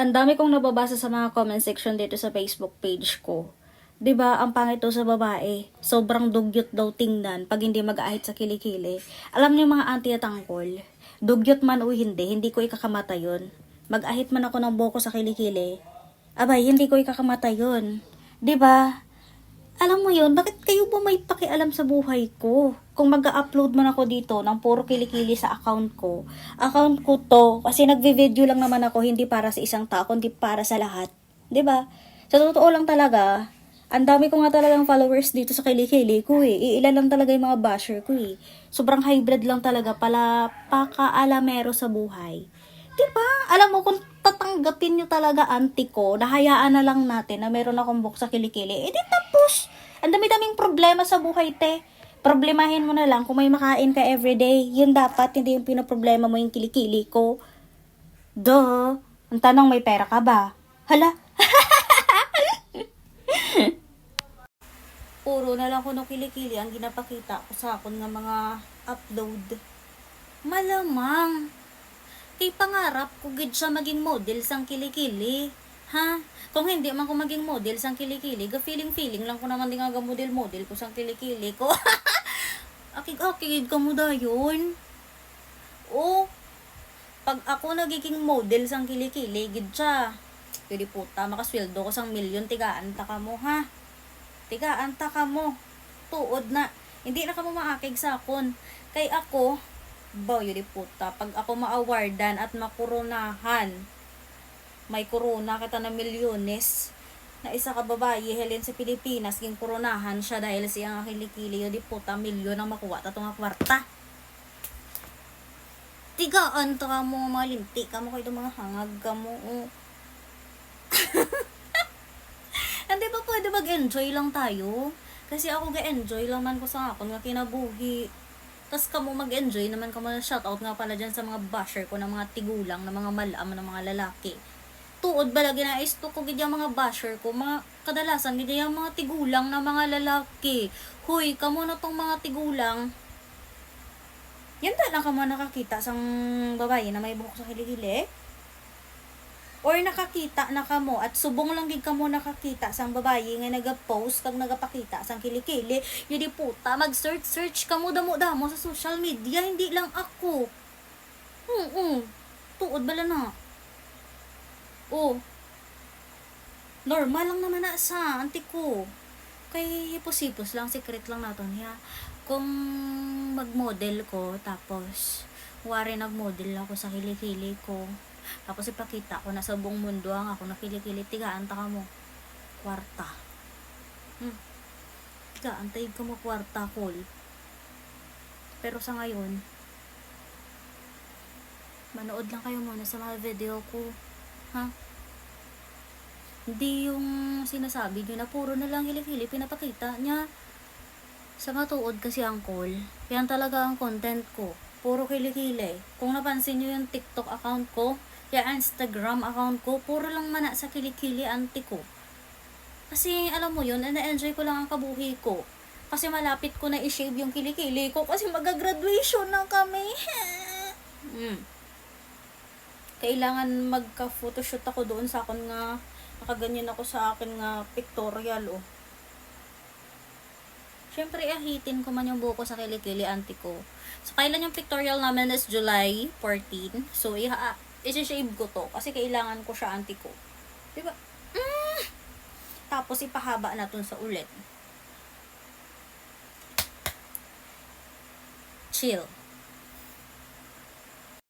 Ang dami kong nababasa sa mga comment section dito sa Facebook page ko. 'Di ba ang pangit sa babae. Sobrang dugyot daw tingnan pag hindi mag-ahit sa kilikili. Alam niyo mga auntie at uncle, dugyot man o hindi, hindi ko ikakamata yun. Mag-ahit man ako ng buko sa kilikili, abay, hindi ko ikakamata yun. 'Di ba? Alam mo yun, bakit kayo ba may pakialam sa buhay ko? Kung mag-upload man ako dito ng puro kilikili sa account ko, account ko to, kasi nagvi-video lang naman ako, hindi para sa isang tao, kundi para sa lahat. ba? Sa totoo lang talaga, ang dami ko nga talagang followers dito sa kilikili ko eh. Iilan lang talaga yung mga basher ko eh. Sobrang hybrid lang talaga pala paka-alamero sa buhay. 'Di ba? Alam mo kung tatanggapin nyo talaga auntie ko, nahayaan na lang natin na meron akong book sa kilikili. Eh di tapos, ang dami-daming problema sa buhay te. Problemahin mo na lang kung may makain ka everyday. Yun dapat, hindi yung pinoproblema mo yung kilikili ko. Duh. Ang tanong, may pera ka ba? Hala. Puro na lang ko no kilikili ang ginapakita ko sa akon nga mga upload. Malamang. Kay pangarap ko gid siya maging model sang kilikili. Ha? Kung hindi man ko maging model sang kilikili, ga feeling feeling lang ko naman di nga ga model model ko sang kilikili ko. akig akig ka mo dayon. Oh, pag ako nagiging model sang kilikili, gid siya. Pwede puta, makasweldo ko sang milyon, tigaan ta ka mo, ha? Tigaan ta ka mo. Tuod na. Hindi na ka mo maakig sa akon. Kay ako, baw yun puta, pag ako ma-awardan at makuronahan, may corona kita na milyones, na isa ka babae, Helen sa Pilipinas, ging koronahan siya dahil siyang kilikili, yun di puta, milyon ang makuha ta nga kwarta. Tigaan to ka mo, malimti ka mo kayo mga hangag ka mo. oh. Hindi ba pwede mag-enjoy lang tayo? Kasi ako ga-enjoy lang man ko sa akon nga kinabuhi. Tapos kamo mag-enjoy naman kamo na shoutout nga pala dyan sa mga basher ko ng mga tigulang, ng mga malam, ng mga lalaki. Tuod ba lagi na isto ko gid mga basher ko, mga kadalasan gid yung mga tigulang na mga lalaki. Huy, kamo na tong mga tigulang. Yan ta lang kamo nakakita sang babae na may buhok sa kilikili or nakakita na kamo at subong lang gid kamo nakakita sang babae nga naga-post kag nagapakita sang kilikili. Yun puta mag search search kamo damo damo sa social media hindi lang ako. Hmm hmm tuod bala na oh normal lang naman na sa auntie ko kay hipos-hipos lang secret lang naton niya kung mag-model ko tapos wari nag-model ako sa kilikili ko tapos ipakita ko na sa buong mundo ang ako nakilikili. Tigaan ta ka mo. Kwarta. Hmm. Tigaan tayo ka mo kwarta, call. Pero sa ngayon, manood lang kayo muna sa mga video ko. Ha? Hindi yung sinasabi nyo na puro na lang hilikili pinapakita niya. Sa matuod kasi ang call. Yan talaga ang content ko. Puro kilikili. Kung napansin nyo yung TikTok account ko, yung Instagram account ko, puro lang mana sa kilikili auntie ko. Kasi alam mo yun, na-enjoy ko lang ang kabuhi ko. Kasi malapit ko na i-shave yung kilikili ko kasi mag-graduation na kami. mm. Kailangan magka-photoshoot ako doon sa akin nga nakaganyan ako sa akin nga pictorial oh. Siyempre, ahitin ko man yung buko sa kilikili auntie ko. So, kailan yung pictorial namin is July 14. So, iha isi-shave ko to kasi kailangan ko siya auntie ko. 'Di ba? Mm! Tapos ipahaba na tun sa ulit. Chill.